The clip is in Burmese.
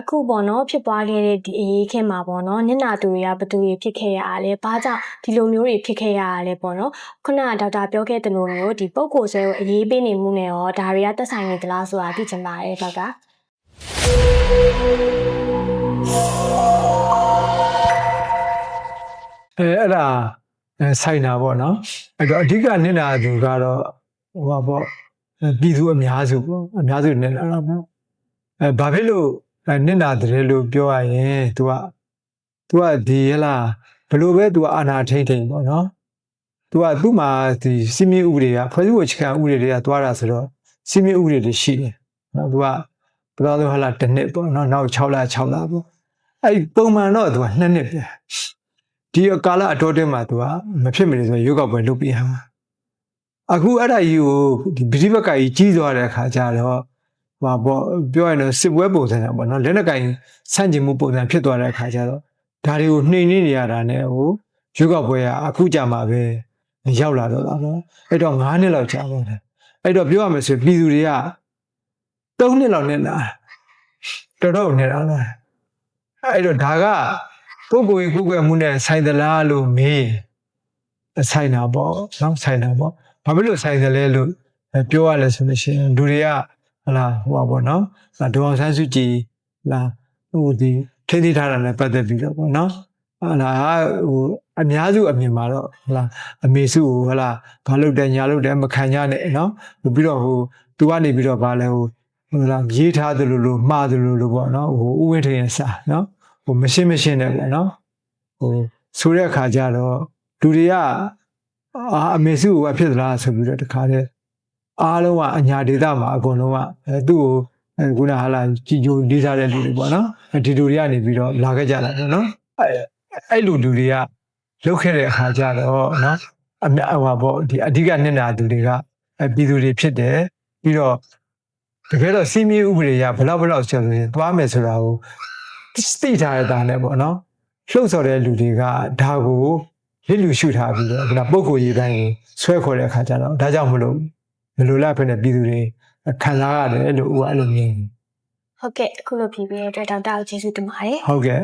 အခုပေါ့နော်ဖြစ်ပွားခဲ့တဲ့ဒီအရေးခင်းမှာပေါ့နော်ညနာသူတွေကဘယ်သူတွေဖြစ်ခဲ့ရတာလဲဘာကြောင့်ဒီလိုမျိုးတွေဖြစ်ခဲ့ရတာလဲပေါ့နော်ခုနကဒေါက်တာပြောခဲ့တဲ့လိုမျိုးဒီပုံကိုယ်ဆွဲကိုအရေးပေးနေမှုနဲ့ရောဒါတွေကသက်ဆိုင်နေသလားဆိုတာသိချင်ပါတယ်ဒေါက်တာအဲအဲ့ဒါအဲဆိုင်တာပေါ့နော်အဲ့တော့အဓိကနစ်နာသူကတော့ဟိုပါပေါ့အဲပြည်သူအများစုပေါ့အများစုနစ်နာတော့ပေါ့အဲဘာဖြစ်လို့အဲ နစ်နာတယ်လို့ပြောရရင် तू က तू ကဒီဟလာဘလို့ပဲ तू ကအာနာထိန်ထိန်ပေါ့နော် तू ကသူ့မှာဒီစီမီဥပဒေကဖွဲ့စည်းပုံအခြေခံဥပဒေတွေကတွားတာဆိုတော့စီမီဥပဒေတွေရှိတယ်နော် तू ကဘယ်တော့ဟလာတစ်နှစ်ပေါ့နော်နောက်6လ6လပေါ့အဲ့ဒီပုံမှန်တော့ तू က2နှစ်ပြန် ဒီကာလအတော်တွင်းမှာသူကမဖြစ်မနေဆိုရင်ရုပ်ောက်ပွဲလုပ်ပြရမှာအခုအဲ့ဒါကြီးကိုဒီပဋိပက္ခကြီးကြီးသွားတဲ့အခါကျတော့ ဟိုပေါ့ပြောရရင်တော့စစ်ပွဲပုံစံပေါ့နော်လက်နက်ကင်ဆန့်ကျင်မှုပုံစံဖြစ်သွားတဲ့အခါကျတော့ဒါတွေကိုနှိမ်နှင်းနေရတာနဲ့ဟိုရုပ်ောက်ပွဲကအခုကြမှာပဲရောက်လာတော့တာနော်အဲ့တော့9နှစ်လောက်ကြာပါတယ်အဲ့တော့ပြောရမယ်ဆိုရင်ပြည်သူတွေက3နှစ်လောက်နဲ့နာတော်တော်နေတာလားအဲ့တော့ဒါကပုဂ္ဂိုလ်ကြီးကုကွယ်မှုနဲ့ဆိုင်သလားလို့မေးရင်ဆိုင်တာပေါ့နော်ဆိုင်တာပေါ့ဘာဖြစ်လို့ဆိုင်သလဲလို့အဲပြောရလဲဆိုလို့ရှိရင်လူတွေက ဟလာဟိုပါပေါ့နော်ဒါဒေါအောင်ဆန်းစုကြည်လာဟိုဒီထိသိထားတာနဲ့ပတ်သက်ပြီးတော့ပေါ့နော်ဟလာဟိုအများစုအမြင်မှာတော့ဟလာအမေစုကိုဟလာဘာလုပ်တယ်ညာလုပ်တယ်မခံကြနဲ့နော်ပြီးတော့ဟိုသူကနေပြီးတော့ဗာလဲဟိုဟိုလာရေးထားသလိုလိုမှားသလိုလိုပေါ့နော်ဟိုဥဝင်းထရင်စာနော်ဟိုမရှင်းမရှင်းနဲ့ပေါ့နော်ဟိုဆိုတဲ့အခါကျတော့လူတွေကအာအမေစုကဖြစ်သလားဆိုပြီးတော့တခါတည်း အားလုံးကအညာဒေတာမှာအကုန်လုံးကအဲသူ့ကိုအဲခုနဟာလာကြည်ကြိုလေးစားတဲ့လူတွေပေါ့နော်အဲဒီလူတွေကနေပြီးတော့လာခဲ့ကြတာပေါ့နော်အဲအဲ့လူလူတွေကလုတ်ခဲ့တဲ့အခါကျတော့နော်အမြဟိုပေါ့ဒီအဓိကနစ်နာသူတွေကအဲပြည်သူတွေဖြစ်တယ်ပြီးတော့တကယ်တော့စီမီဥပဒေရဘလောက်ဘလောက်ဆိုရင်သွားမယ်ဆိုတာကိုသိထားတဲ့သားနဲ့ပေါ့နော်လှုပ်ဆော်တဲ့လူတွေကဒါကိုလစ်လူရှုထားပြီးတော့ခုနပုံကိုယ်ရေးတိုင်းကိုဆွဲခေါ်တဲ့အခါကျတော့ဒါကြောင့်မလို့ မလိုလားဖြစ်နေပြည်သူတွေခံစားရတယ်လို့ဦးကအဲ့လိုမြင်ဟုတ်ကဲ့အခုလိုဖြေပေးတဲ့အတွက်ဒေါက်တာကိုကျေးဇူးတင်ပါတယ်ဟုတ်ကဲ့